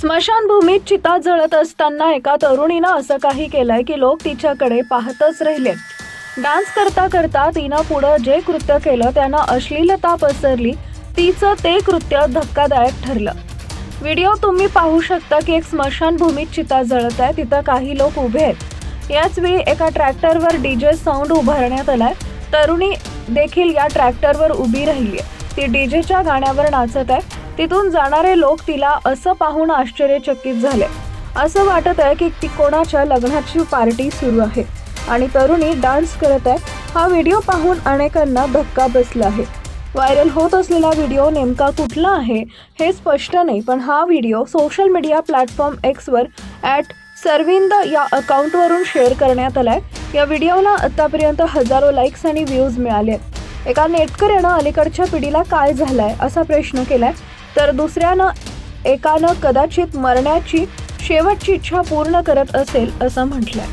स्मशानभूमीत चिता जळत असताना एका तरुणीनं असं काही केलंय की लोक तिच्याकडे पाहतच राहिले डान्स करता करता तिनं पुढं जे कृत्य केलं त्यानं अश्लीलता पसरली तिचं ते कृत्य धक्कादायक ठरलं. व्हिडिओ तुम्ही पाहू शकता की एक स्मशानभूमीत चिता जळत आहे तिथं काही लोक उभे आहेत. याच वेळी एका ट्रॅक्टरवर डीजे साऊंड उभारण्यात आलाय. तरुणी देखील या ट्रॅक्टरवर उभी राहिली आहे ती डीजेच्या गाण्यावर नाचत आहे. तिथून जाणारे लोक तिला असं पाहून आश्चर्यचकित झाले. असं वाटत आहे की ती कोणाच्या लग्नाची पार्टी सुरू आहे. आणि तरुणी डान्स करत आहे. हा व्हिडिओ पाहून अनेकांना धक्का बसला आहे. व्हायरल होत असलेला व्हिडिओ नेमका कुठला आहे हे स्पष्ट नाही पण हा व्हिडिओ सोशल मीडिया प्लॅटफॉर्म एक्सवर ॲट सर्विंद या अकाउंटवरून शेअर करण्यात आला आहे या व्हिडिओला आतापर्यंत हजारो लाईक्स आणि व्ह्यूज मिळाले. आहेत एका नेटकऱ्यानं अलीकडच्या पिढीला काय झालं आहे असा प्रश्न केला आहे तर दुसऱ्यानं एकानं कदाचित मरण्याची शेवटची इच्छा पूर्ण करत असेल असं म्हटलंय.